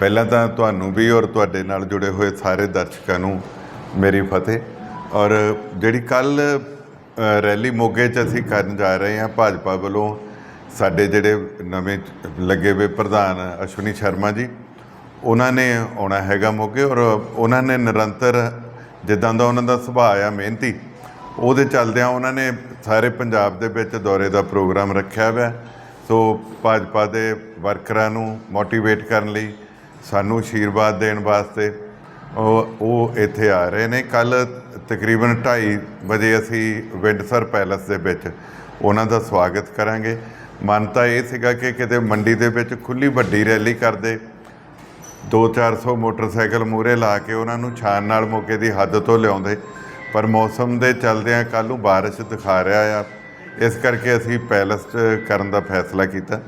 ਪਹਿਲਾਂ ਤਾਂ ਤੁਹਾਨੂੰ ਵੀ ਔਰ ਤੁਹਾਡੇ ਨਾਲ ਜੁੜੇ ਹੋਏ ਸਾਰੇ ਦਰਸ਼ਕਾਂ ਨੂੰ ਮੇਰੀ ਫਤਿਹ। ਔਰ ਜਿਹੜੀ ਕੱਲ ਰੈਲੀ ਮੋਗੇ 'ਚ ਅਸੀਂ ਕਰਨ ਜਾ ਰਹੇ ਹਾਂ, ਭਾਜਪਾ ਵੱਲੋਂ ਸਾਡੇ ਜਿਹੜੇ ਨਵੇਂ ਲੱਗੇ ਹੋਏ ਪ੍ਰਧਾਨ ਅਸ਼ਵਨੀ ਸ਼ਰਮਾ ਜੀ, ਉਹਨਾਂ ਨੇ ਆਉਣਾ ਹੈਗਾ ਮੋਗੇ ਔਰ ਉਹਨਾਂ ਨੇ ਨਿਰੰਤਰ ਜਿੱਦਾਂ ਦਾ ਉਹਨਾਂ ਦਾ ਸੁਭਾਅ ਆ, ਮਿਹਨਤੀ, ਉਹਦੇ ਚੱਲਦਿਆਂ ਉਹਨਾਂ ਨੇ ਸਾਰੇ ਪੰਜਾਬ ਦੇ ਵਿੱਚ ਦੌਰੇ ਦਾ ਪ੍ਰੋਗਰਾਮ ਰੱਖਿਆ ਹੋਇਆ। ਸੋ ਭਾਜਪਾ ਦੇ ਵਰਕਰਾਂ ਨੂੰ ਮੋਟੀਵੇਟ ਕਰਨ ਲਈ ਸਾਨੂੰ ਆਸ਼ੀਰਵਾਦ ਦੇਣ ਵਾਸਤੇ। ਉਹ ਉਹ ਇੱਥੇ ਆ ਰਹੇ ਨੇ। ਕੱਲ ਤਕਰੀਬਨ 2:30 ਵਜੇ ਅਸੀਂ ਵਿੰਡਸਰ ਪੈਲਸ ਦੇ ਵਿੱਚ ਉਹਨਾਂ ਦਾ ਸਵਾਗਤ ਕਰਾਂਗੇ। ਮਨ ਤਾਂ ਇਹ ਸੀਗਾ ਕਿ ਕਿਤੇ ਮੰਡੀ ਦੇ ਵਿੱਚ ਖੁੱਲੀ ਵੱਡੀ ਰੈਲੀ ਕਰਦੇ। 2-400 ਮੋਟਰਸਾਈਕਲ ਮੂਰੇ ਲਾ ਕੇ ਉਹਨਾਂ ਨੂੰ ਛਾਨ ਨਾਲ ਮੌਕੇ ਦੀ ਹੱਦ ਤੋਂ ਲਿਆਉਂਦੇ। ਪਰ ਮੌਸਮ ਦੇ ਚਲਦਿਆਂ ਕੱਲ੍ਹ ਨੂੰ ਬਾਰਿਸ਼ ਦਿਖਾ ਰਿਹਾ ਆ। ਇਸ ਕਰਕੇ ਅਸੀਂ ਪੈਲਸ 'ਚ ਕਰਨ ਦਾ ਫੈਸਲਾ ਕੀਤਾ।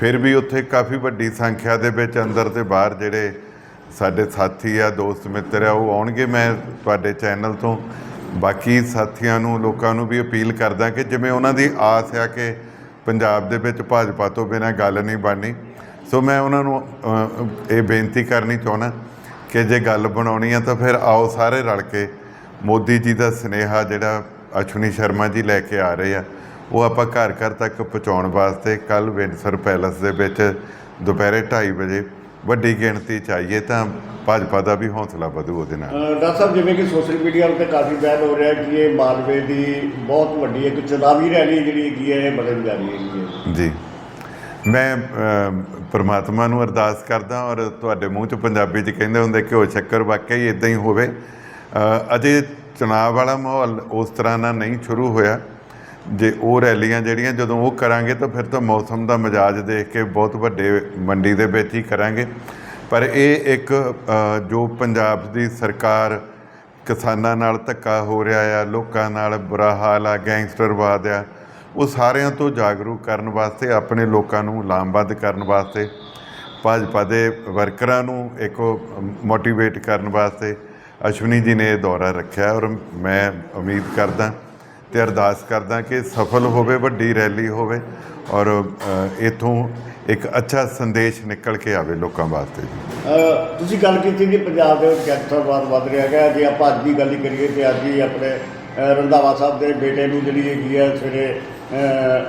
ਫਿਰ ਵੀ ਉੱਥੇ ਕਾਫੀ ਵੱਡੀ ਸੰਖਿਆ ਦੇ ਵਿੱਚ ਅੰਦਰ ਤੇ ਬਾਹਰ ਜਿਹੜੇ ਸਾਡੇ ਸਾਥੀ ਆ, ਦੋਸਤ ਮਿੱਤਰ ਆ, ਉਹ ਆਉਣਗੇ ਮੈਂ ਤੁਹਾਡੇ ਚੈਨਲ ਤੋਂ। ਬਾਕੀ ਸਾਥੀਆਂ ਨੂੰ, ਲੋਕਾਂ ਨੂੰ ਵੀ ਅਪੀਲ ਕਰਦਾ ਕਿ ਜਿਵੇਂ ਉਹਨਾਂ ਦੀ ਆਸ ਆ ਕਿ ਪੰਜਾਬ ਦੇ ਵਿੱਚ ਭਾਜਪਾ ਤੋਂ ਬਿਨਾਂ ਗੱਲ ਨਹੀਂ ਬਣਨੀ। ਸੋ ਮੈਂ ਉਹਨਾਂ ਨੂੰ ਇਹ ਬੇਨਤੀ ਕਰਨੀ ਚਾਹੁੰਦਾ ਕਿ ਜੇ ਗੱਲ ਬਣਾਉਣੀ ਆ ਤਾਂ ਫਿਰ ਆਓ ਸਾਰੇ ਰਲ ਕੇ ਮੋਦੀ ਜੀ ਦਾ ਸਨੇਹਾ ਜਿਹੜਾ ਅਸ਼ਵਨੀ ਸ਼ਰਮਾ ਜੀ ਲੈ ਕੇ ਆ ਰਹੇ ਆ। ਉਹ ਆਪਾਂ ਘਰ ਘਰ ਤੱਕ ਪਹੁੰਚਾਉਣ ਵਾਸਤੇ ਕੱਲ ਵਿੰਡਸਰ ਪੈਲਸ ਦੇ ਵਿੱਚ ਦੁਪਹਿਰੇ 2:30 ਵਜੇ ਵੱਡੀ ਗਿਣਤੀ ਚਾਹੀਏ ਤਾਂ ਭਾਜਪਾ ਦਾ ਵੀ ਹੌਸਲਾ ਵਧੂ ਉਹਦੇ ਨਾਲ। ਡਾਕਟਰ ਸਾਹਿਬ ਜਿਵੇਂ ਕਿ ਸੋਸ਼ਲ ਮੀਡੀਆ ਉੱਤੇ ਕਾਫੀ ਬਿਆਨ ਹੋ ਰਿਹਾ ਕਿ ਇਹ ਮਾਲਵੇ ਦੀ ਬਹੁਤ ਵੱਡੀ ਇੱਕ ਚੁਣਾਵੀ ਰੈਲੀ ਜਿਹੜੀ ਹੈਗੀ ਹੈ ਇਹ ਬਦਲ ਜਾ ਰਹੀ ਹੈ। ਜੀ। ਮੈਂ ਪ੍ਰਮਾਤਮਾ ਨੂੰ ਅਰਦਾਸ ਕਰਦਾ ਔਰ ਤੁਹਾਡੇ ਮੂੰਹ 'ਚ ਪੰਜਾਬੀ 'ਚ ਕਹਿੰਦੇ ਹੁੰਦੇ ਕਿ ਉਹ ਸ਼ੱਕਰ ਵਾਕਿਆ ਹੀ ਇਦਾਂ ਹੀ ਹੋਵੇ। ਅਜੇ ਚੁਣਾਵ ਵਾਲਾ ਮਾਹੌਲ ਉਸ ਤਰ੍ਹਾਂ ਨਾਲ ਨਹੀਂ ਸ਼ੁਰੂ ਹੋਇਆ। ਜੇ ਉਹ ਰੈਲੀਆਂ ਜਿਹੜੀਆਂ ਜਦੋਂ ਉਹ ਕਰਾਂਗੇ ਤਾਂ ਫਿਰ ਤਾਂ ਮੌਸਮ ਦਾ ਮਿਜਾਜ ਦੇਖ ਕੇ ਬਹੁਤ ਵੱਡੇ ਮੰਡੀ ਦੇ ਵਿੱਚ ਹੀ ਕਰਾਂਗੇ। ਪਰ ਇਹ ਇੱਕ ਜੋ ਪੰਜਾਬ ਦੀ ਸਰਕਾਰ ਕਿਸਾਨਾਂ ਨਾਲ ਧੱਕਾ ਹੋ ਰਿਹਾ ਆ, ਲੋਕਾਂ ਨਾਲ ਬੁਰਾ ਹਾਲ ਆ, ਗੈਂਗਸਟਰਵਾਦ ਆ, ਉਹ ਸਾਰਿਆਂ ਤੋਂ ਜਾਗਰੂਕ ਕਰਨ ਵਾਸਤੇ, ਆਪਣੇ ਲੋਕਾਂ ਨੂੰ ਲਾਮਬੱਧ ਕਰਨ ਵਾਸਤੇ, ਭਾਜਪਾ ਦੇ ਵਰਕਰਾਂ ਨੂੰ ਇੱਕ ਮੋਟੀਵੇਟ ਕਰਨ ਵਾਸਤੇ ਅਸ਼ਵਨੀ ਜੀ ਨੇ ਇਹ ਦੌਰਾ ਰੱਖਿਆ ਔਰ ਮੈਂ ਉਮੀਦ ਕਰਦਾ ਤੇ ਅਰਦਾਸ ਕਰਦਾ ਕਿ ਸਫਲ ਹੋਵੇ ਵੱਡੀ ਰੈਲੀ ਹੋਵੇ ਔਰ ਇੱਥੋਂ ਇੱਕ ਅੱਛਾ ਸੰਦੇਸ਼ ਨਿਕਲ ਕੇ ਆਵੇ ਲੋਕਾਂ ਵਾਸਤੇ ਜੀ। ਤੁਸੀਂ ਗੱਲ ਕੀਤੀ ਕਿ ਪੰਜਾਬ ਦੇ ਵਿੱਚ ਗੈਂਗਸਟਰਵਾਦ ਵੱਧ ਰਿਹਾ ਹੈਗਾ। ਜੇ ਆਪਾਂ ਅੱਜ ਦੀ ਗੱਲ ਹੀ ਕਰੀਏ ਤੇ ਅੱਜ ਹੀ ਆਪਣੇ ਰੰਧਾਵਾ ਸਾਹਿਬ ਦੇ ਬੇਟੇ ਨੂੰ ਜਿਹੜੀ ਹੈਗੀ ਹੈ ਸਵੇਰੇ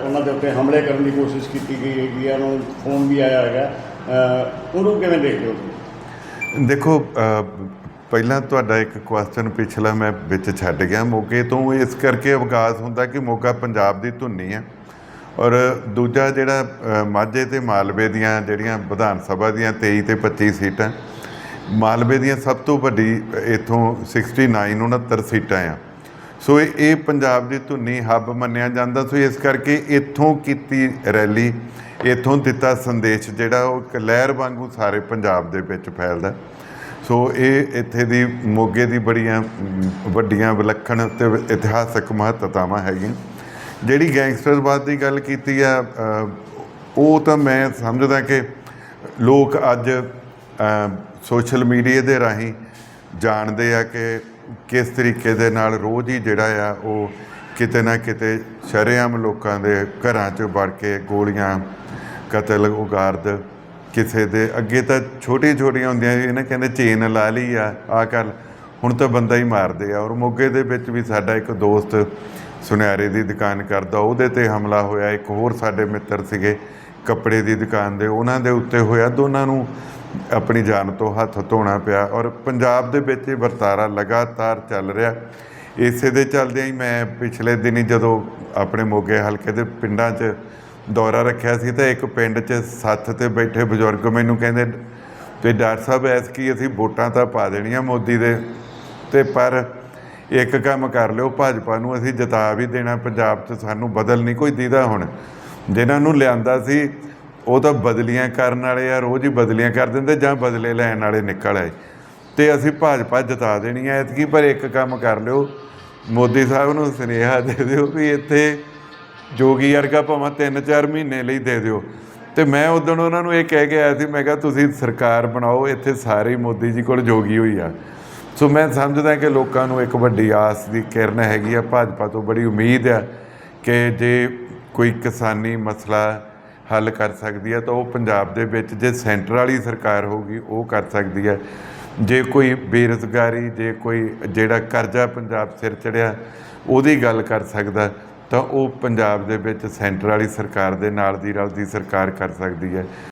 ਉਹਨਾਂ ਦੇ ਉੱਤੇ ਹਮਲੇ ਕਰਨ ਦੀ ਕੋਸ਼ਿਸ਼ ਕੀਤੀ ਗਈ ਹੈਗੀ ਹੈ ਉਹਨਾਂ ਨੂੰ ਫੋਨ ਵੀ ਆਇਆ ਹੈਗਾ। ਉਹਨੂੰ ਕਿਵੇਂ ਦੇਖਦੇ ਹੋ ਤੁਸੀਂ? ਦੇਖੋ ਪਹਿਲਾਂ ਤੁਹਾਡਾ ਇੱਕ ਕੁਐਸਚਨ ਪਿਛਲਾ ਮੈਂ ਵਿੱਚ ਛੱਡ ਗਿਆ ਮੋਗੇ ਤੋਂ। ਇਸ ਕਰਕੇ ਅਵਗਾਸ ਹੁੰਦਾ ਕਿ ਮੋਗਾ ਪੰਜਾਬ ਦੀ ਧੁਨੀ ਹੈ ਔਰ ਦੂਜਾ ਜਿਹੜਾ ਮਾਝੇ ਤੇ ਮਾਲਵੇ ਦੀਆਂ ਜਿਹੜੀਆਂ ਵਿਧਾਨ ਸਭਾ ਦੀਆਂ 23 ਤੇ 25 ਸੀਟਾਂ, ਮਾਲਵੇ ਦੀਆਂ ਸਭ ਤੋਂ ਵੱਡੀ ਇਥੋਂ 69 69 ਸੀਟਾਂ ਆ। ਸੋ ਇਹ ਪੰਜਾਬ ਦੀ ਧੁਨੀ ਹੱਬ ਮੰਨਿਆ ਜਾਂਦਾ। ਸੋ ਇਸ ਕਰਕੇ ਇੱਥੋਂ ਕੀਤੀ ਰੈਲੀ, ਇੱਥੋਂ ਦਿੱਤਾ ਸੰਦੇਸ਼ ਜਿਹੜਾ ਉਹ ਇੱਕ ਲਹਿਰ ਵਾਂਗੂ ਸਾਰੇ ਪੰਜਾਬ ਦੇ ਵਿੱਚ ਫੈਲਦਾ। ਸੋ ਇਹ ਇੱਥੇ ਦੀ ਮੋਗੇ ਦੀ ਬੜੀਆਂ, ਵੱਡੀਆਂ ਵਿਲੱਖਣ ਤੇ ਇਤਿਹਾਸਕ ਮਹੱਤਤਾਵਾਂ ਹੈਗੀਆਂ। ਜਿਹੜੀ ਗੈਂਗਸਟਰਵਾਦ ਦੀ ਗੱਲ ਕੀਤੀ ਆ ਉਹ ਤਾਂ ਮੈਂ ਸਮਝਦਾ ਕਿ ਲੋਕ ਅੱਜ ਸੋਸ਼ਲ ਮੀਡੀਆ ਦੇ ਰਾਹੀਂ ਜਾਣਦੇ ਆ ਕਿ ਕਿਸ ਤਰੀਕੇ ਦੇ ਨਾਲ ਰੋਜ਼ ਹੀ ਜਿਹੜਾ ਆ, ਉਹ ਕਿਤੇ ਨਾ ਕਿਤੇ ਸ਼ਰੇਆਮ ਲੋਕਾਂ ਦੇ ਘਰਾਂ 'ਚ ਵੜ ਕੇ ਗੋਲੀਆਂ, ਕਤਲ, ਉਗਾਰਦ ਕਿਸੇ ਦੇ ਅੱਗੇ ਤਾਂ ਛੋਟੀਆਂ ਛੋਟੀਆਂ ਹੁੰਦੀਆਂ ਸੀ, ਇਹਨੇ ਕਹਿੰਦੇ ਚੇਨ ਲਾ ਲਈ ਆ ਆ ਕਰ। ਹੁਣ ਤਾਂ ਬੰਦਾ ਹੀ ਮਾਰਦੇ ਆ। ਔਰ ਮੋਗੇ ਦੇ ਵਿੱਚ ਵੀ ਸਾਡਾ ਇੱਕ ਦੋਸਤ ਸੁਨਿਆਰੇ ਦੀ ਦੁਕਾਨ ਕਰਦਾ, ਉਹਦੇ ਤੇ ਹਮਲਾ ਹੋਇਆ। ਇੱਕ ਹੋਰ ਸਾਡੇ ਮਿੱਤਰ ਸੀਗੇ, ਕੱਪੜੇ ਦੀ ਦੁਕਾਨ ਦੇ, ਉਹਨਾਂ ਦੇ ਉੱਤੇ ਹੋਇਆ। ਦੋਨਾਂ ਨੂੰ ਆਪਣੀ ਜਾਨ ਤੋਂ ਹੱਥ ਧੋਣਾ ਪਿਆ। ਔਰ ਪੰਜਾਬ ਦੇ ਵਿੱਚ ਇਹ ਵਰਤਾਰਾ ਲਗਾਤਾਰ ਚੱਲ ਰਿਹਾ। ਇਸੇ ਦੇ ਚੱਲਦਿਆਂ ਹੀ ਮੈਂ ਪਿਛਲੇ ਦਿਨੀ ਜਦੋਂ ਆਪਣੇ ਮੋਗੇ ਹਲਕੇ ਦੇ ਪਿੰਡਾਂ 'ਚ ਦੌਰਾ ਰੱਖਿਆ ਸੀ ਤਾਂ ਇੱਕ ਪਿੰਡ 'ਚ ਸੱਥ ਤੇ ਬੈਠੇ ਬਜ਼ੁਰਗ ਮੈਨੂੰ ਕਹਿੰਦੇ ਤੇ ਡਾਕਟਰ ਸਾਹਿਬ ਐਸ ਕੀ ਅਸੀਂ ਵੋਟਾਂ ਤਾਂ ਪਾ ਦੇਣੀਆਂ ਮੋਦੀ ਦੇ ਤੇ ਪਰ ਇੱਕ ਕੰਮ ਕਰ ਲਿਓ, ਭਾਜਪਾ ਨੂੰ ਅਸੀਂ ਜਿਤਾ ਵੀ ਦੇਣਾ, ਪੰਜਾਬ 'ਚ ਸਾਨੂੰ ਬਦਲ ਨਹੀਂ ਕੋਈ ਦੀਦਾ ਹੁਣ। ਜਿਨ੍ਹਾਂ ਨੂੰ ਲਿਆਂਦਾ ਸੀ, ਉਹ ਤਾਂ ਬਦਲੀਆਂ ਕਰਨ ਵਾਲੇ ਆ, ਰੋਜ਼ ਹੀ ਬਦਲੀਆਂ ਕਰ ਦਿੰਦੇ ਜਾਂ ਬਦਲੇ ਲੈਣ ਵਾਲੇ ਨਿਕਲ ਆਏ। ਤੇ ਅਸੀਂ ਭਾਜਪਾ ਜਿਤਾ ਦੇਣੀ ਐ ਐਤਕੀ, ਪਰ ਇੱਕ ਕੰਮ ਕਰ ਲਿਓ, ਮੋਦੀ ਸਾਹਿਬ ਨੂੰ ਸੁਨੇਹਾ ਦੇ ਦਿਓ ਵੀ ਇੱਥੇ ਜੋਗੀ ਵਰਗਾ ਭਾਵੇਂ 3-4 ਮਹੀਨੇ ਲਈ ਦੇ ਦਿਓ। ਤੇ ਮੈਂ ਉਦੋਂ ਉਹਨਾਂ ਨੂੰ ਇਹ ਕਹਿ ਕੇ ਆਇਆ ਸੀ, ਮੈਂ ਕਿਹਾ ਤੁਸੀਂ ਸਰਕਾਰ ਬਣਾਓ, ਇੱਥੇ ਸਾਰੇ ਮੋਦੀ ਜੀ ਕੋਲ ਜੋਗੀ ਹੋਈ ਆ। ਸੋ ਮੈਂ ਸਮਝਦਾ ਕਿ ਲੋਕਾਂ ਨੂੰ ਇੱਕ ਵੱਡੀ ਆਸ ਦੀ ਕਿਰਨ ਹੈਗੀ ਆ, ਭਾਜਪਾ ਤੋਂ ਬੜੀ ਉਮੀਦ ਆ ਕਿ ਜੇ ਕੋਈ ਕਿਸਾਨੀ ਮਸਲਾ ਹੱਲ ਕਰ ਸਕਦੀ ਹੈ ਤਾਂ ਉਹ ਪੰਜਾਬ ਦੇ ਵਿੱਚ ਜੇ ਸੈਂਟਰ ਵਾਲੀ ਸਰਕਾਰ ਹੋਊਗੀ, ਉਹ ਕਰ ਸਕਦੀ ਹੈ ਜੇ ਕੋਈ ਬੇਰੁਜ਼ਗਾਰੀ, ਜੇ ਕੋਈ ਜਿਹੜਾ ਕਰਜ਼ਾ ਪੰਜਾਬ ਸਿਰ ਚੜਿਆ, ਉਹਦੀ ਗੱਲ ਕਰ ਸਕਦਾ। ਤਾਂ ਉਹ ਪੰਜਾਬ ਦੇ ਵਿੱਚ ਸੈਂਟਰ ਵਾਲੀ ਸਰਕਾਰ ਦੇ ਨਾਲ ਦੀ ਰਲਦੀ ਸਰਕਾਰ ਕਰ ਸਕਦੀ ਹੈ।